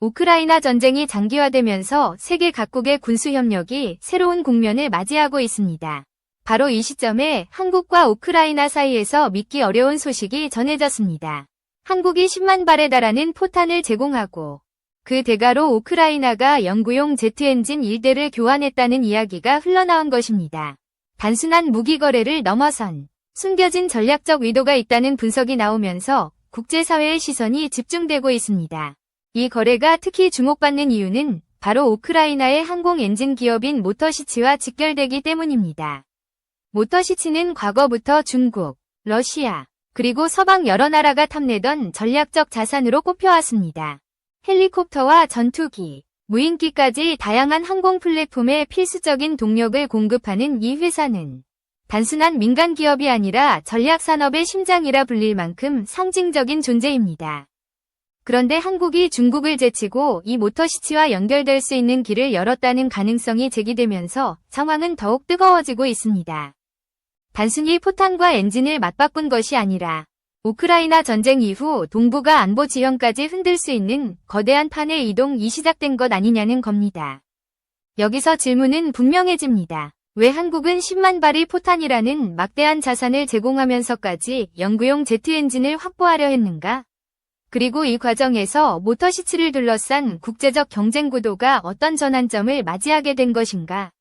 우크라이나 전쟁이 장기화되면서 세계 각국의 군수 협력이 새로운 국면을 맞이하고 있습니다. 바로 이 시점에 한국과 우크라이나 사이에서 믿기 어려운 소식이 전해졌습니다. 한국이 10만 발에 달하는 포탄을 제공하고 그 대가로 우크라이나가 연구용 제트 엔진 1대를 교환했다는 이야기가 흘러나온 것입니다. 단순한 무기 거래를 넘어선 숨겨진 전략적 의도가 있다는 분석이 나오면서 국제사회의 시선이 집중되고 있습니다. 이 거래가 특히 주목받는 이유는 바로 우크라이나의 항공 엔진 기업인 모터시치와 직결되기 때문입니다. 모터시치는 과거부터 중국, 러시아, 그리고 서방 여러 나라가 탐내던 전략적 자산으로 꼽혀왔습니다. 헬리콥터와 전투기, 무인기까지 다양한 항공 플랫폼에 필수적인 동력을 공급하는 이 회사는 단순한 민간 기업이 아니라 전략 산업의 심장이라 불릴 만큼 상징적인 존재입니다. 그런데 한국이 중국을 제치고 이 모터시치와 연결될 수 있는 길을 열었다는 가능성이 제기되면서 상황은 더욱 뜨거워지고 있습니다. 단순히 포탄과 엔진을 맞바꾼 것이 아니라 우크라이나 전쟁 이후 동북아 안보 지형까지 흔들 수 있는 거대한 판의 이동이 시작된 것 아니냐는 겁니다. 여기서 질문은 분명해집니다. 왜 한국은 10만 발이 포탄이라는 막대한 자산을 제공하면서까지 연구용 제트 엔진을 확보하려 했는가? 그리고 이 과정에서 모터시치를 둘러싼 국제적 경쟁 구도가 어떤 전환점을 맞이하게 된 것인가?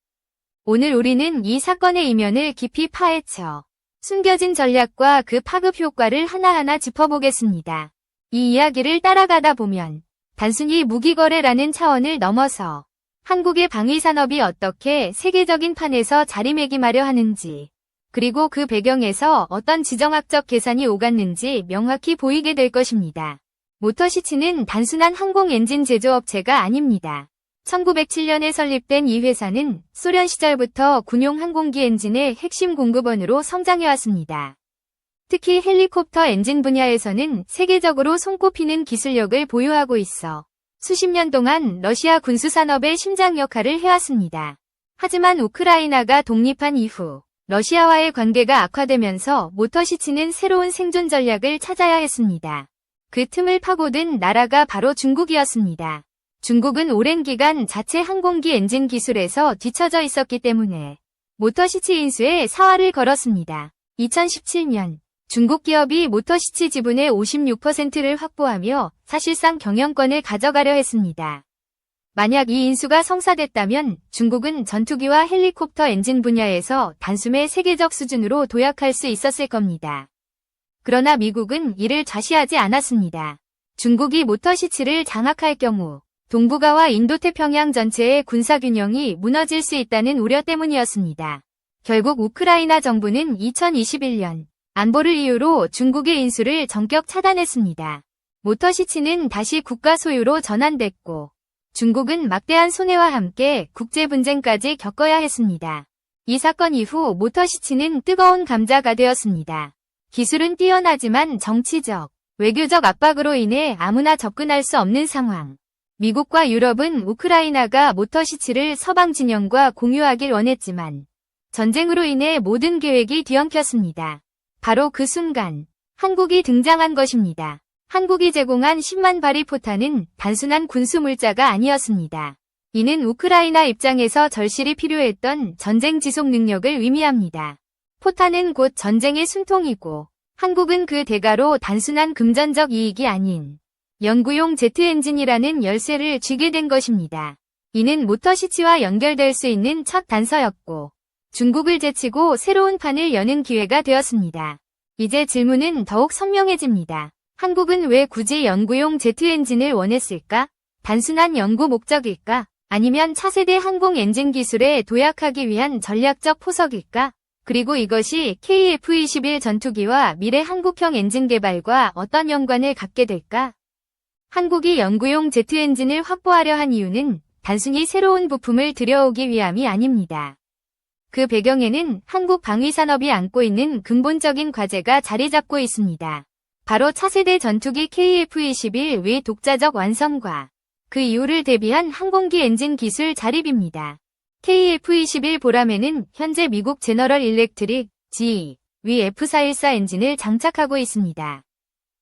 오늘 우리는 이 사건의 이면을 깊이 파헤쳐 숨겨진 전략과 그 파급 효과를 하나하나 짚어보겠습니다. 이 이야기를 따라가다 보면 단순히 무기거래라는 차원을 넘어서 한국의 방위산업이 어떻게 세계적인 판에서 자리매김하려 하는지, 그리고 그 배경에서 어떤 지정학적 계산이 오갔는지 명확히 보이게 될 것입니다. 모터시치는 단순한 항공 엔진 제조업체가 아닙니다. 1907년에 설립된 이 회사는 소련 시절부터 군용 항공기 엔진의 핵심 공급원으로 성장해왔습니다. 특히 헬리콥터 엔진 분야에서는 세계적으로 손꼽히는 기술력을 보유하고 있어 수십 년 동안 러시아 군수산업의 심장 역할을 해왔습니다. 하지만 우크라이나가 독립한 이후 러시아와의 관계가 악화되면서 모터시치는 새로운 생존 전략을 찾아야 했습니다. 그 틈을 파고든 나라가 바로 중국이었습니다. 중국은 오랜 기간 자체 항공기 엔진 기술에서 뒤처져 있었기 때문에 모터시치 인수에 사활을 걸었습니다. 2017년 중국 기업이 모터시치 지분의 56%를 확보하며 사실상 경영권을 가져가려 했습니다. 만약 이 인수가 성사됐다면 중국은 전투기와 헬리콥터 엔진 분야에서 단숨에 세계적 수준으로 도약할 수 있었을 겁니다. 그러나 미국은 이를 좌시하지 않았습니다. 중국이 모터시치를 장악할 경우 동북아와 인도태평양 전체의 군사균형이 무너질 수 있다는 우려 때문이었습니다. 결국 우크라이나 정부는 2021년 안보를 이유로 중국의 인수를 전격 차단했습니다. 모터시치는 다시 국가 소유로 전환됐고 중국은 막대한 손해와 함께 국제 분쟁까지 겪어야 했습니다. 이 사건 이후 모터시치는 뜨거운 감자가 되었습니다. 기술은 뛰어나지만 정치적, 외교적 압박으로 인해 아무나 접근할 수 없는 상황. 미국과 유럽은 우크라이나가 모터시치를 서방 진영과 공유하길 원했지만 전쟁으로 인해 모든 계획이 뒤엉켰습니다. 바로 그 순간 한국이 등장한 것입니다. 한국이 제공한 10만 발이 포탄은 단순한 군수 물자가 아니었습니다. 이는 우크라이나 입장에서 절실히 필요했던 전쟁 지속 능력을 의미합니다. 포탄은 곧 전쟁의 숨통이고 한국은 그 대가로 단순한 금전적 이익이 아닌 연구용 제트 엔진이라는 열쇠를 쥐게 된 것입니다. 이는 모터시치와 연결될 수 있는 첫 단서였고 중국을 제치고 새로운 판을 여는 기회가 되었습니다. 이제 질문은 더욱 선명해집니다. 한국은 왜 굳이 연구용 제트 엔진을 원했을까? 단순한 연구 목적일까? 아니면 차세대 항공 엔진 기술에 도약하기 위한 전략적 포석일까? 그리고 이것이 KF-21 전투기와 미래 한국형 엔진 개발과 어떤 연관을 갖게 될까? 한국이 연구용 제트 엔진을 확보하려 한 이유는 단순히 새로운 부품을 들여오기 위함이 아닙니다. 그 배경에는 한국 방위산업이 안고 있는 근본적인 과제가 자리 잡고 있습니다. 바로 차세대 전투기 KF-21 외 독자적 완성과 그 이후를 대비한 항공기 엔진 기술 자립입니다. KF-21 보람에는 현재 미국 제너럴 일렉트릭 GE 위 F414 엔진을 장착하고 있습니다.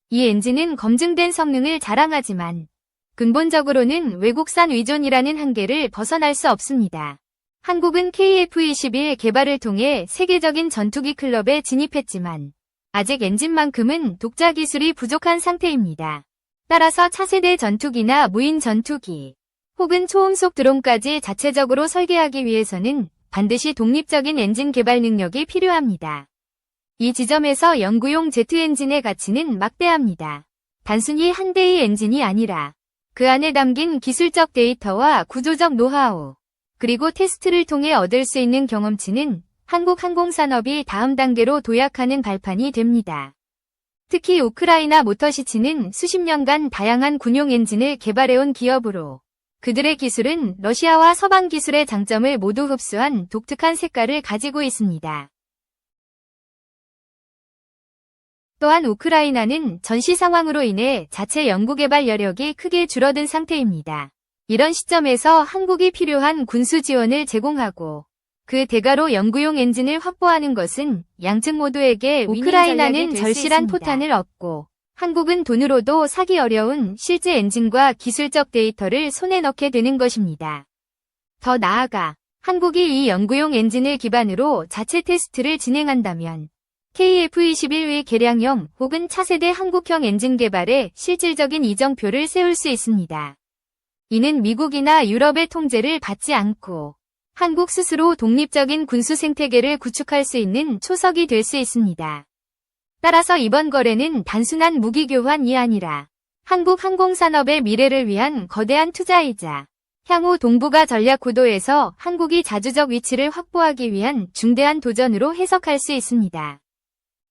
이 엔진은 검증된 성능을 자랑하지만 근본적으로는 외국산 의존이라는 한계를 벗어날 수 없습니다. 한국은 KF-21 개발을 통해 세계적인 전투기 클럽에 진입했지만 아직 엔진만큼은 독자 기술이 부족한 상태입니다. 따라서 차세대 전투기나 무인 전투기 혹은 초음속 드론까지 자체적으로 설계하기 위해서는 반드시 독립적인 엔진 개발 능력이 필요합니다. 이 지점에서 연구용 제트 엔진의 가치는 막대합니다. 단순히 한 대의 엔진이 아니라 그 안에 담긴 기술적 데이터와 구조적 노하우, 그리고 테스트를 통해 얻을 수 있는 경험치는 한국 항공산업이 다음 단계로 도약하는 발판이 됩니다. 특히 우크라이나 모터시치는 수십 년간 다양한 군용 엔진을 개발해온 기업으로 그들의 기술은 러시아와 서방 기술의 장점을 모두 흡수한 독특한 색깔을 가지고 있습니다. 또한 우크라이나는 전시 상황으로 인해 자체 연구개발 여력이 크게 줄어든 상태입니다. 이런 시점에서 한국이 필요한 군수 지원을 제공하고 그 대가로 연구용 엔진을 확보하는 것은 양측 모두에게 우크라이나는 절실한 포탄을 얻고 한국은 돈으로도 사기 어려운 실제 엔진과 기술적 데이터를 손에 넣게 되는 것입니다. 더 나아가 한국이 이 연구용 엔진을 기반으로 자체 테스트를 진행한다면 KF-21의 개량형 혹은 차세대 한국형 엔진 개발에 실질적인 이정표를 세울 수 있습니다. 이는 미국이나 유럽의 통제를 받지 않고 한국 스스로 독립적인 군수 생태계를 구축할 수 있는 초석이 될 수 있습니다. 따라서 이번 거래는 단순한 무기 교환이 아니라 한국 항공산업의 미래를 위한 거대한 투자이자 향후 동북아 전략 구도에서 한국이 자주적 위치를 확보하기 위한 중대한 도전으로 해석할 수 있습니다.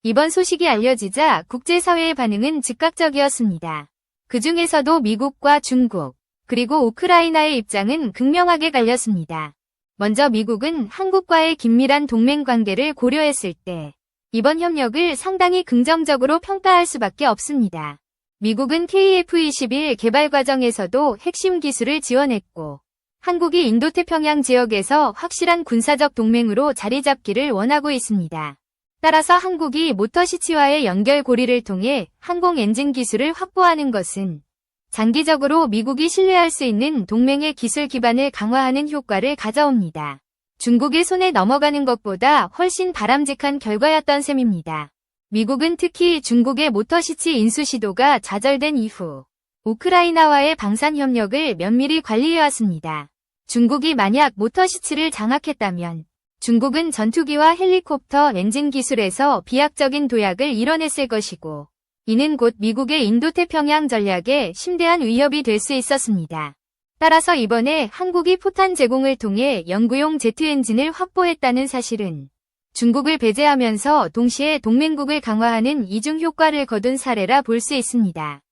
이번 소식이 알려지자 국제사회의 반응은 즉각적이었습니다. 그 중에서도 미국과 중국, 그리고 우크라이나의 입장은 극명하게 갈렸습니다. 먼저 미국은 한국과의 긴밀한 동맹 관계를 고려했을 때 이번 협력을 상당히 긍정적으로 평가할 수밖에 없습니다. 미국은 KF-21 개발 과정에서도 핵심 기술을 지원했고 한국이 인도태평양 지역에서 확실한 군사적 동맹으로 자리 잡기를 원하고 있습니다. 따라서 한국이 모터시치와의 연결 고리를 통해 항공 엔진 기술을 확보하는 것은 장기적으로 미국이 신뢰할 수 있는 동맹의 기술 기반을 강화하는 효과를 가져옵니다. 중국의 손에 넘어가는 것보다 훨씬 바람직한 결과였던 셈입니다. 미국은 특히 중국의 모터시치 인수 시도가 좌절된 이후 우크라이나와의 방산 협력을 면밀히 관리해왔습니다. 중국이 만약 모터시치를 장악했다면 중국은 전투기와 헬리콥터 엔진 기술에서 비약적인 도약을 이뤄냈을 것이고 이는 곧 미국의 인도태평양 전략에 심대한 위협이 될 수 있었습니다. 따라서 이번에 한국이 포탄 제공을 통해 연구용 제트 엔진을 확보했다는 사실은 중국을 배제하면서 동시에 동맹국을 강화하는 이중 효과를 거둔 사례라 볼 수 있습니다.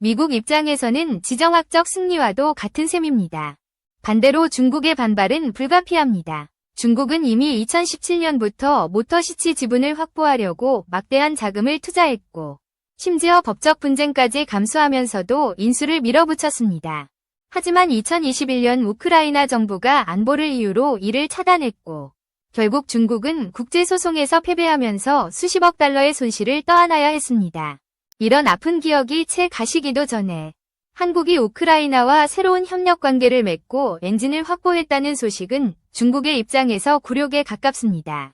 미국 입장에서는 지정학적 승리와도 같은 셈입니다. 반대로 중국의 반발은 불가피합니다. 중국은 이미 2017년부터 모터시치 지분을 확보하려고 막대한 자금을 투자했고 심지어 법적 분쟁까지 감수하면서도 인수를 밀어붙였습니다. 하지만 2021년 우크라이나 정부가 안보를 이유로 이를 차단했고 결국 중국은 국제소송에서 패배하면서 수십억 달러의 손실을 떠안아야 했습니다. 이런 아픈 기억이 채 가시기도 전에 한국이 우크라이나와 새로운 협력 관계를 맺고 엔진을 확보했다는 소식은 중국의 입장에서 굴욕에 가깝습니다.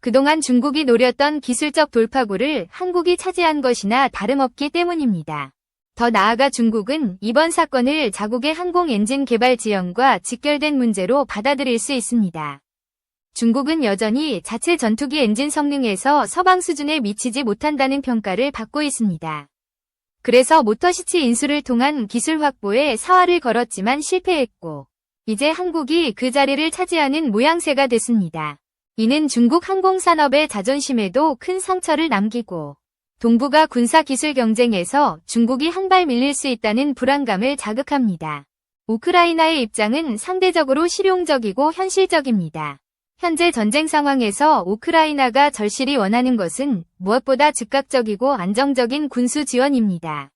그동안 중국이 노렸던 기술적 돌파구를 한국이 차지한 것이나 다름없기 때문입니다. 더 나아가 중국은 이번 사건을 자국의 항공 엔진 개발 지연과 직결된 문제로 받아들일 수 있습니다. 중국은 여전히 자체 전투기 엔진 성능에서 서방 수준에 미치지 못한다는 평가를 받고 있습니다. 그래서 모터시치 인수를 통한 기술 확보에 사활을 걸었지만 실패했고 이제 한국이 그 자리를 차지하는 모양새가 됐습니다. 이는 중국 항공산업의 자존심에도 큰 상처를 남기고 동북아 군사기술 경쟁에서 중국이 한 발 밀릴 수 있다는 불안감을 자극합니다. 우크라이나의 입장은 상대적으로 실용적이고 현실적입니다. 현재 전쟁 상황에서 우크라이나가 절실히 원하는 것은 무엇보다 즉각적이고 안정적인 군수 지원입니다.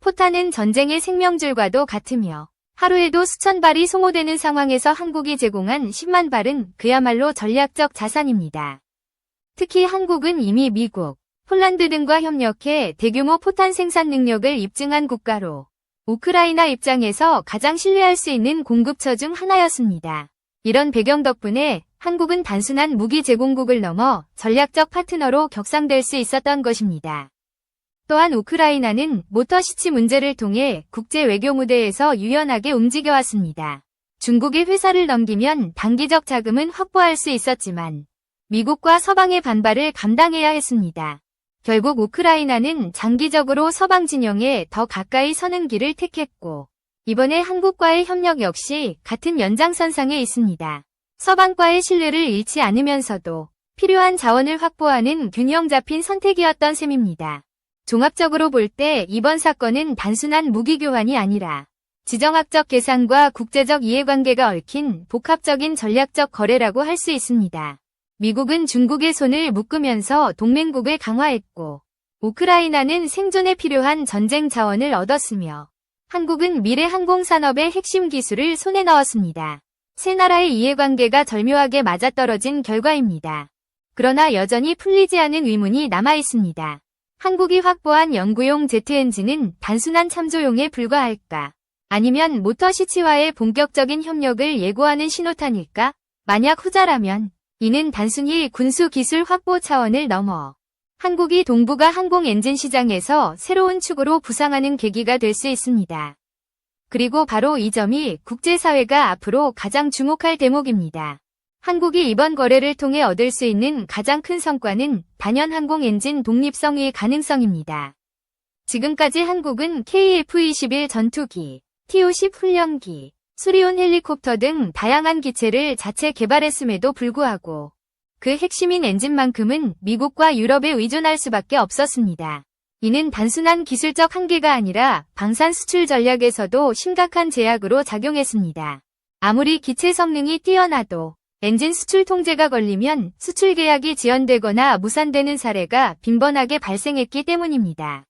포탄은 전쟁의 생명줄과도 같으며 하루에도 수천 발이 소모되는 상황에서 한국이 제공한 10만 발은 그야말로 전략적 자산입니다. 특히 한국은 이미 미국, 폴란드 등과 협력해 대규모 포탄 생산 능력을 입증한 국가로 우크라이나 입장에서 가장 신뢰할 수 있는 공급처 중 하나였습니다. 이런 배경 덕분에 한국은 단순한 무기 제공국을 넘어 전략적 파트너로 격상될 수 있었던 것입니다. 또한 우크라이나는 모터시치 문제를 통해 국제 외교 무대에서 유연하게 움직여왔습니다. 중국의 회사를 넘기면 단기적 자금은 확보할 수 있었지만 미국과 서방의 반발을 감당해야 했습니다. 결국 우크라이나는 장기적으로 서방 진영에 더 가까이 서는 길을 택했고 이번에 한국과의 협력 역시 같은 연장선상에 있습니다. 서방과의 신뢰를 잃지 않으면서도 필요한 자원을 확보하는 균형 잡힌 선택이었던 셈입니다. 종합적으로 볼 때 이번 사건은 단순한 무기 교환이 아니라 지정학적 계산과 국제적 이해관계가 얽힌 복합적인 전략적 거래라고 할 수 있습니다. 미국은 중국의 손을 묶으면서 동맹국을 강화했고 우크라이나는 생존에 필요한 전쟁 자원을 얻었으며 한국은 미래 항공산업의 핵심 기술을 손에 넣었습니다. 세 나라의 이해관계가 절묘하게 맞아떨어진 결과입니다. 그러나 여전히 풀리지 않은 의문이 남아 있습니다. 한국이 확보한 연구용 제트 엔진은 단순한 참조용에 불과할까? 아니면 모터시치와의 본격적인 협력을 예고하는 신호탄일까? 만약 후자라면 이는 단순히 군수 기술 확보 차원을 넘어 한국이 동북아 항공 엔진 시장에서 새로운 축으로 부상하는 계기가 될 수 있습니다. 그리고 바로 이 점이 국제사회가 앞으로 가장 주목할 대목입니다. 한국이 이번 거래를 통해 얻을 수 있는 가장 큰 성과는 단연 항공 엔진 독립성의 가능성입니다. 지금까지 한국은 KF-21 전투기, TO-10 훈련기, 수리온 헬리콥터 등 다양한 기체를 자체 개발했음에도 불구하고 그 핵심인 엔진만큼은 미국과 유럽에 의존할 수밖에 없었습니다. 이는 단순한 기술적 한계가 아니라 방산 수출 전략에서도 심각한 제약으로 작용했습니다. 아무리 기체 성능이 뛰어나도 엔진 수출 통제가 걸리면 수출 계약이 지연되거나 무산되는 사례가 빈번하게 발생했기 때문입니다.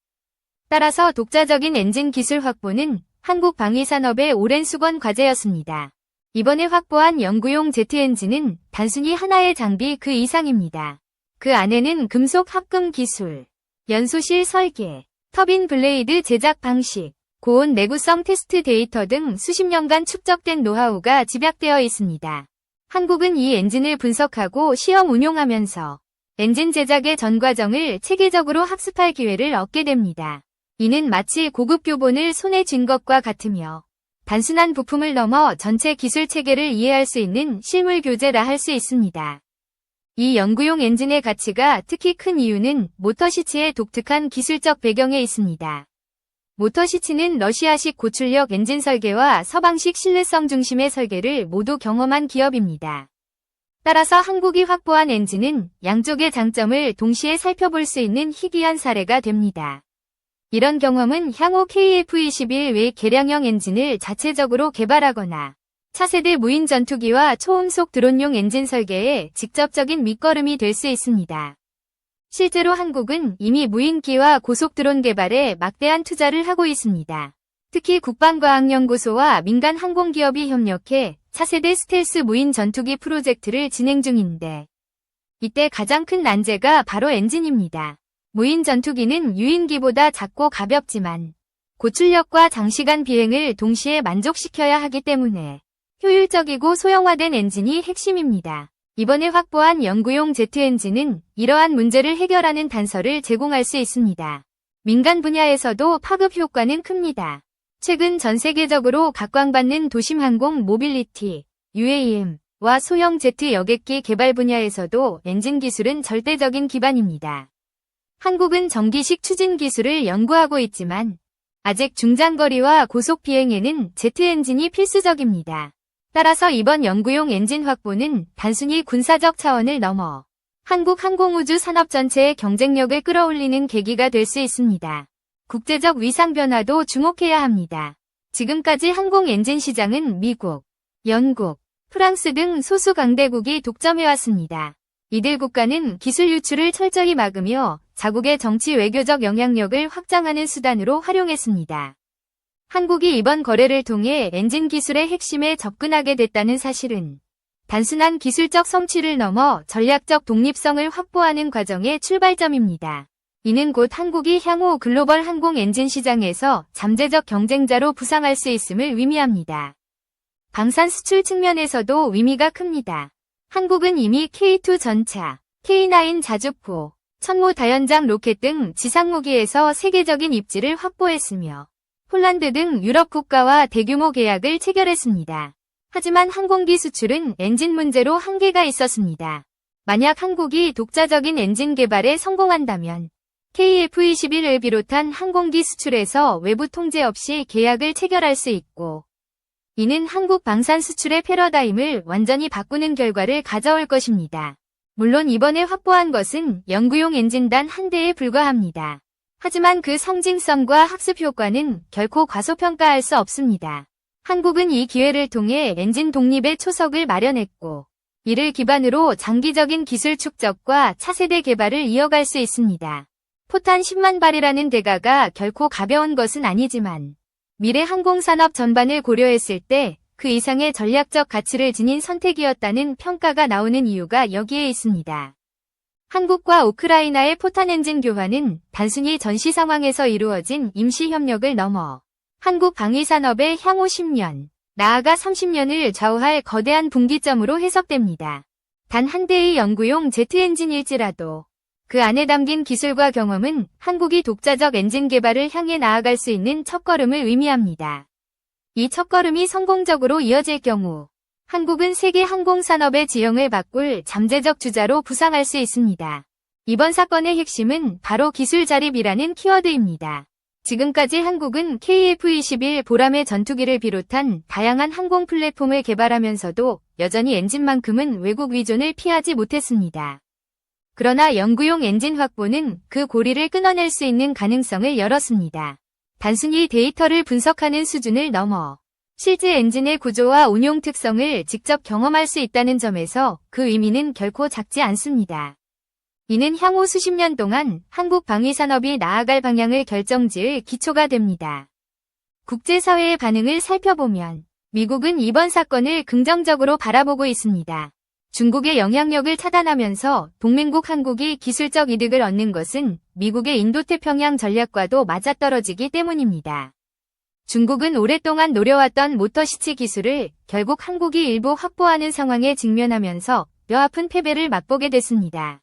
따라서 독자적인 엔진 기술 확보는 한국 방위산업의 오랜 수건 과제였습니다. 이번에 확보한 연구용 엔진은 단순히 하나의 장비 그 이상입니다. 그 안에는 금속 합금 기술, 연소실 설계, 터빈 블레이드 제작 방식, 고온 내구성 테스트 데이터 등 수십 년간 축적된 노하우가 집약되어 있습니다. 한국은 이 엔진을 분석하고 시험 운용하면서 엔진 제작의 전 과정을 체계적으로 학습할 기회를 얻게 됩니다. 이는 마치 고급 교본을 손에 쥔 것과 같으며 단순한 부품을 넘어 전체 기술 체계를 이해할 수 있는 실물 교재라 할 수 있습니다. 이 연구용 엔진의 가치가 특히 큰 이유는 모터시치의 독특한 기술적 배경에 있습니다. 모터시치는 러시아식 고출력 엔진 설계와 서방식 신뢰성 중심의 설계를 모두 경험한 기업입니다. 따라서 한국이 확보한 엔진은 양쪽의 장점을 동시에 살펴볼 수 있는 희귀한 사례가 됩니다. 이런 경험은 향후 KF-21 외 개량형 엔진을 자체적으로 개발하거나 차세대 무인 전투기와 초음속 드론용 엔진 설계에 직접적인 밑거름이 될 수 있습니다. 실제로 한국은 이미 무인기와 고속 드론 개발에 막대한 투자를 하고 있습니다. 특히 국방과학연구소와 민간 항공기업이 협력해 차세대 스텔스 무인 전투기 프로젝트를 진행 중인데 이때 가장 큰 난제가 바로 엔진입니다. 무인 전투기는 유인기보다 작고 가볍지만 고출력과 장시간 비행을 동시에 만족시켜야 하기 때문에 효율적이고 소형화된 엔진이 핵심입니다. 이번에 확보한 연구용 제트 엔진은 이러한 문제를 해결하는 단서를 제공할 수 있습니다. 민간 분야에서도 파급 효과는 큽니다. 최근 전 세계적으로 각광받는 도심항공 모빌리티, UAM과 소형 제트 여객기 개발 분야에서도 엔진 기술은 절대적인 기반입니다. 한국은 전기식 추진 기술을 연구하고 있지만 아직 중장거리와 고속 비행에는 제트 엔진이 필수적입니다. 따라서 이번 연구용 엔진 확보는 단순히 군사적 차원을 넘어 한국 항공우주 산업 전체의 경쟁력을 끌어올리는 계기가 될 수 있습니다. 국제적 위상 변화도 주목해야 합니다. 지금까지 항공 엔진 시장은 미국, 영국, 프랑스 등 소수 강대국이 독점해왔습니다. 이들 국가는 기술 유출을 철저히 막으며 자국의 정치 외교적 영향력을 확장하는 수단으로 활용했습니다. 한국이 이번 거래를 통해 엔진 기술의 핵심에 접근하게 됐다는 사실은 단순한 기술적 성취를 넘어 전략적 독립성을 확보하는 과정의 출발점입니다. 이는 곧 한국이 향후 글로벌 항공 엔진 시장에서 잠재적 경쟁자로 부상할 수 있음을 의미합니다. 방산 수출 측면에서도 의미가 큽니다. 한국은 이미 K2 전차, K9 자주포, 천모 다연장 로켓 등 지상 무기에서 세계적인 입지를 확보했으며 폴란드 등 유럽 국가와 대규모 계약을 체결했습니다. 하지만 항공기 수출은 엔진 문제로 한계가 있었습니다. 만약 한국이 독자적인 엔진 개발에 성공한다면 KF-21을 비롯한 항공기 수출에서 외부 통제 없이 계약을 체결할 수 있고 이는 한국 방산 수출의 패러다임을 완전히 바꾸는 결과를 가져올 것입니다. 물론 이번에 확보한 것은 연구용 엔진단 한 대에 불과합니다. 하지만 그 상징성과 학습 효과는 결코 과소평가할 수 없습니다. 한국은 이 기회를 통해 엔진 독립의 초석을 마련했고 이를 기반으로 장기적인 기술 축적과 차세대 개발을 이어갈 수 있습니다. 포탄 10만 발이라는 대가가 결코 가벼운 것은 아니지만 미래 항공산업 전반을 고려했을 때 그 이상의 전략적 가치를 지닌 선택이었다는 평가가 나오는 이유가 여기에 있습니다. 한국과 우크라이나의 포탄 엔진 교환은 단순히 전시 상황에서 이루어진 임시 협력을 넘어 한국 방위 산업의 향후 10년, 나아가 30년을 좌우할 거대한 분기점으로 해석됩니다. 단 한 대의 연구용 제트 엔진일지라도 그 안에 담긴 기술과 경험은 한국이 독자적 엔진 개발을 향해 나아갈 수 있는 첫걸음을 의미합니다. 이 첫걸음이 성공적으로 이어질 경우 한국은 세계 항공산업의 지형을 바꿀 잠재적 주자로 부상할 수 있습니다. 이번 사건의 핵심은 바로 기술 자립이라는 키워드입니다. 지금까지 한국은 KF-21 보람의 전투기를 비롯한 다양한 항공 플랫폼을 개발하면서도 여전히 엔진만큼은 외국 위존을 피하지 못했습니다. 그러나 연구용 엔진 확보는 그 고리를 끊어낼 수 있는 가능성을 열었습니다. 단순히 데이터를 분석하는 수준을 넘어 실제 엔진의 구조와 운용 특성을 직접 경험할 수 있다는 점에서 그 의미는 결코 작지 않습니다. 이는 향후 수십 년 동안 한국 방위산업이 나아갈 방향을 결정지을 기초가 됩니다. 국제사회의 반응을 살펴보면 미국은 이번 사건을 긍정적으로 바라보고 있습니다. 중국의 영향력을 차단하면서 동맹국 한국이 기술적 이득을 얻는 것은 미국의 인도태평양 전략과도 맞아떨어지기 때문입니다. 중국은 오랫동안 노려왔던 모터시치 기술을 결국 한국이 일부 확보하는 상황에 직면하면서 뼈아픈 패배를 맛보게 됐습니다.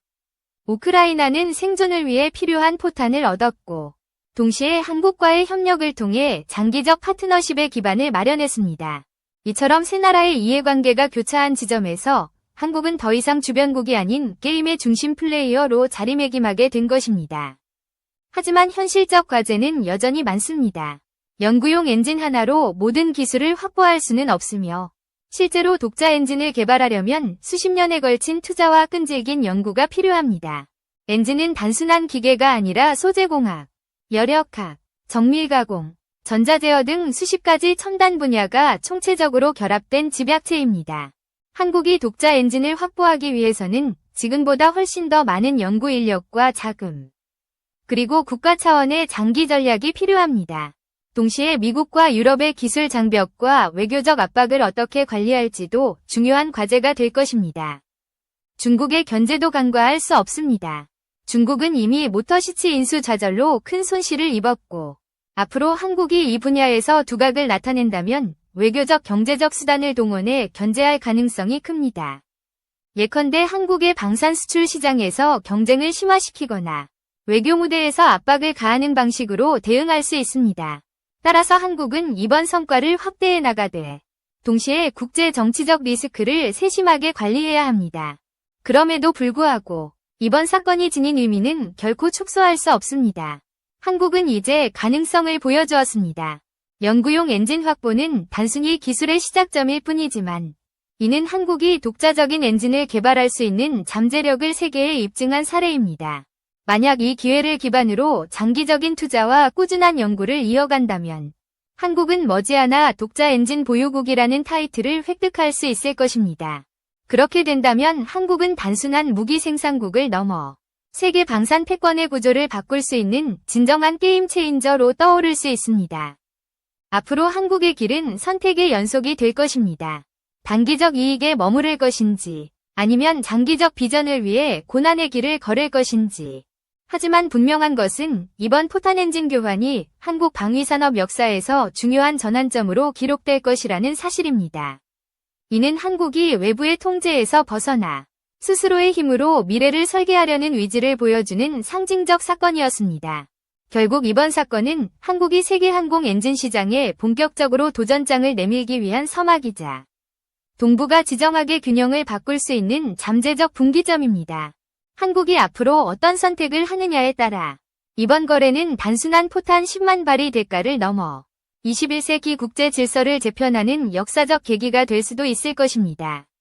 우크라이나는 생존을 위해 필요한 포탄을 얻었고 동시에 한국과의 협력을 통해 장기적 파트너십의 기반을 마련했습니다. 이처럼 세 나라의 이해관계가 교차한 지점에서 한국은 더 이상 주변국이 아닌 게임의 중심 플레이어로 자리매김하게 된 것입니다. 하지만 현실적 과제는 여전히 많습니다. 연구용 엔진 하나로 모든 기술을 확보할 수는 없으며 실제로 독자 엔진을 개발하려면 수십 년에 걸친 투자와 끈질긴 연구가 필요합니다. 엔진은 단순한 기계가 아니라 소재공학, 열역학, 정밀가공, 전자제어 등 수십 가지 첨단 분야가 총체적으로 결합된 집약체입니다. 한국이 독자 엔진을 확보하기 위해서는 지금보다 훨씬 더 많은 연구 인력과 자금, 그리고 국가 차원의 장기 전략이 필요합니다. 동시에 미국과 유럽의 기술 장벽과 외교적 압박을 어떻게 관리할지도 중요한 과제가 될 것입니다. 중국의 견제도 간과할 수 없습니다. 중국은 이미 모터시치 인수 좌절로 큰 손실을 입었고 앞으로 한국이 이 분야에서 두각을 나타낸다면 외교적 경제적 수단을 동원해 견제할 가능성이 큽니다. 예컨대 한국의 방산 수출 시장에서 경쟁을 심화시키거나 외교 무대에서 압박을 가하는 방식으로 대응할 수 있습니다. 따라서 한국은 이번 성과를 확대해 나가되 동시에 국제 정치적 리스크를 세심하게 관리해야 합니다. 그럼에도 불구하고 이번 사건이 지닌 의미는 결코 축소할 수 없습니다. 한국은 이제 가능성을 보여주었습니다. 연구용 엔진 확보는 단순히 기술의 시작점일 뿐이지만 이는 한국이 독자적인 엔진을 개발할 수 있는 잠재력을 세계에 입증한 사례입니다. 만약 이 기회를 기반으로 장기적인 투자와 꾸준한 연구를 이어간다면 한국은 머지않아 독자 엔진 보유국이라는 타이틀을 획득할 수 있을 것입니다. 그렇게 된다면 한국은 단순한 무기 생산국을 넘어 세계 방산 패권의 구조를 바꿀 수 있는 진정한 게임 체인저로 떠오를 수 있습니다. 앞으로 한국의 길은 선택의 연속이 될 것입니다. 단기적 이익에 머무를 것인지 아니면 장기적 비전을 위해 고난의 길을 걸을 것인지 하지만 분명한 것은 이번 포탄 엔진 교환이 한국 방위산업 역사에서 중요한 전환점으로 기록될 것이라는 사실입니다. 이는 한국이 외부의 통제에서 벗어나 스스로의 힘으로 미래를 설계하려는 의지를 보여주는 상징적 사건이었습니다. 결국 이번 사건은 한국이 세계 항공 엔진 시장에 본격적으로 도전장을 내밀기 위한 서막이자 동북아 지정학의 균형을 바꿀 수 있는 잠재적 분기점입니다. 한국이 앞으로 어떤 선택을 하느냐에 따라 이번 거래는 단순한 포탄 10만 발의 대가를 넘어 21세기 국제 질서를 재편하는 역사적 계기가 될 수도 있을 것입니다.